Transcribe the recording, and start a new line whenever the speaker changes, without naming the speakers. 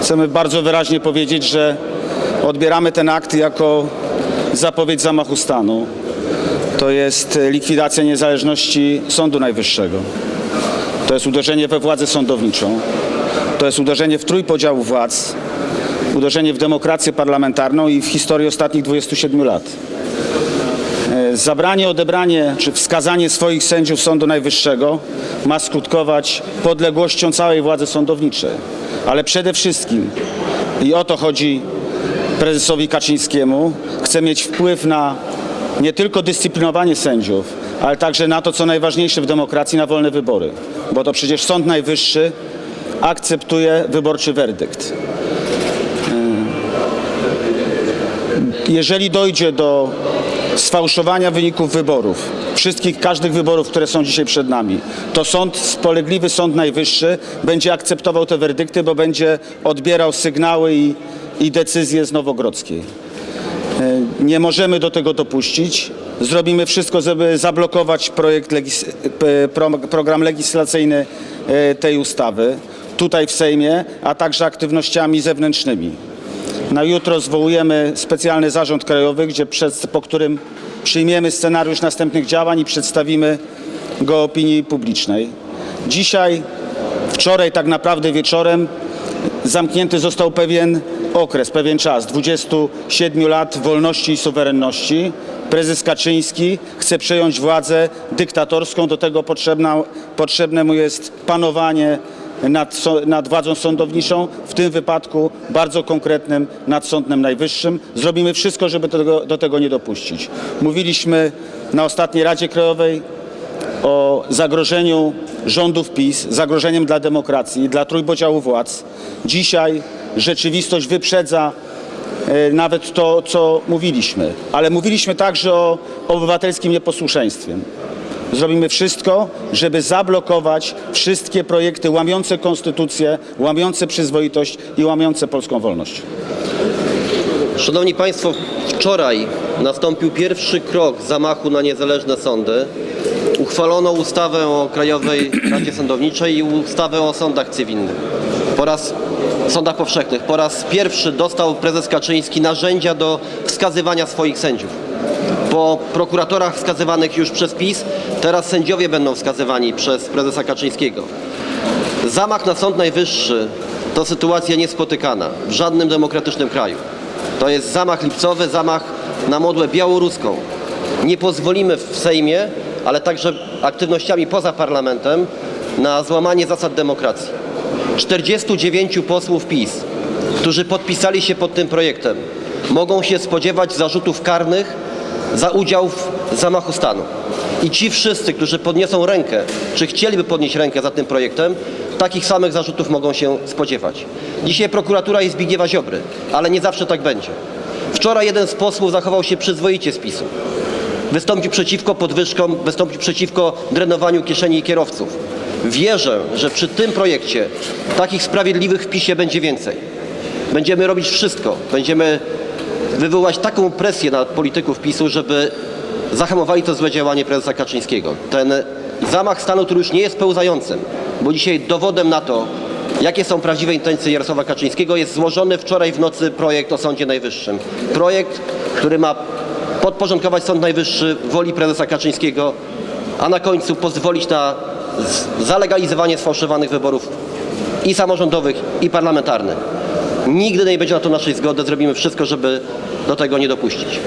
Chcemy bardzo wyraźnie powiedzieć, że odbieramy ten akt jako zapowiedź zamachu stanu. To jest likwidacja niezależności Sądu Najwyższego. To jest uderzenie we władzę sądowniczą. To jest uderzenie w trójpodział władz, uderzenie w demokrację parlamentarną i w historię ostatnich 27 lat. Zabranie, odebranie czy wskazanie swoich sędziów Sądu Najwyższego ma skutkować podległością całej władzy sądowniczej. Ale przede wszystkim, i o to chodzi prezesowi Kaczyńskiemu, chce mieć wpływ na nie tylko dyscyplinowanie sędziów, ale także na to, co najważniejsze w demokracji, na wolne wybory. Bo to przecież Sąd Najwyższy akceptuje wyborczy werdykt. jeżeli dojdzie do sfałszowania wyników wyborów, wszystkich, każdych wyborów, które są dzisiaj przed nami, to sąd, spolegliwy Sąd Najwyższy będzie akceptował te werdykty, bo będzie odbierał sygnały i, i decyzje z Nowogrodzkiej. E, Nie możemy do tego dopuścić. Zrobimy wszystko, żeby zablokować projekt program legislacyjny e, tej ustawy tutaj w Sejmie, a także aktywnościami zewnętrznymi. Na jutro zwołujemy specjalny zarząd krajowy, gdzie po którym przyjmiemy scenariusz następnych działań i przedstawimy go opinii publicznej. Dzisiaj, wczoraj tak naprawdę wieczorem zamknięty został pewien okres, pewien czas 27 lat wolności i suwerenności. Prezes Kaczyński chce przejąć władzę dyktatorską, do tego potrzebna, potrzebne mu jest panowanie nad, nad władzą sądowniczą, w tym wypadku bardzo konkretnym nad Sądem Najwyższym. Zrobimy wszystko, żeby do tego, do tego nie dopuścić. Mówiliśmy na ostatniej Radzie Krajowej o zagrożeniu rządów PiS, zagrożeniem dla demokracji, dla trójpodziału władz. Dzisiaj rzeczywistość wyprzedza e, nawet to, co mówiliśmy, ale mówiliśmy także o obywatelskim nieposłuszeństwie. Zrobimy wszystko, żeby zablokować wszystkie projekty łamiące konstytucję, łamiące przyzwoitość i łamiące polską wolność.
Szanowni Państwo, wczoraj nastąpił pierwszy krok zamachu na niezależne sądy. Uchwalono ustawę o Krajowej Radzie Sądowniczej i ustawę o sądach cywilnych. Po raz sądach powszechnych. Po raz pierwszy dostał prezes Kaczyński narzędzia do wskazywania swoich sędziów. Po prokuratorach wskazywanych już przez PiS, teraz sędziowie będą wskazywani przez prezesa Kaczyńskiego. Zamach na Sąd Najwyższy to sytuacja niespotykana w żadnym demokratycznym kraju. To jest zamach lipcowy, zamach na modłę białoruską. Nie pozwolimy w Sejmie, ale także aktywnościami poza parlamentem na złamanie zasad demokracji. 49 posłów PiS, którzy podpisali się pod tym projektem, mogą się spodziewać zarzutów karnych za udział w zamachu stanu. I ci wszyscy, którzy podniosą rękę, czy chcieliby podnieść rękę za tym projektem, takich samych zarzutów mogą się spodziewać. Dzisiaj prokuratura jest Zbigniewa Ziobry, ale nie zawsze tak będzie. Wczoraj jeden z posłów zachował się przyzwoicie z PiSu. Wystąpił przeciwko podwyżkom, wystąpił przeciwko drenowaniu kieszeni kierowców. Wierzę, że przy tym projekcie takich sprawiedliwych w PiSie będzie więcej. Będziemy robić wszystko, będziemy wywołać taką presję na polityków PiSu, żeby zahamowali to złe działanie prezesa Kaczyńskiego. Ten zamach stanu, który już nie jest pełzającym, bo dzisiaj dowodem na to, jakie są prawdziwe intencje Jarosława Kaczyńskiego, jest złożony wczoraj w nocy projekt o Sądzie Najwyższym. Projekt, który ma podporządkować Sąd Najwyższy woli prezesa Kaczyńskiego, a na końcu pozwolić na zalegalizowanie sfałszowanych wyborów i samorządowych, i parlamentarnych. Nigdy nie będzie na to naszej zgody. Zrobimy wszystko, żeby do tego nie dopuścić.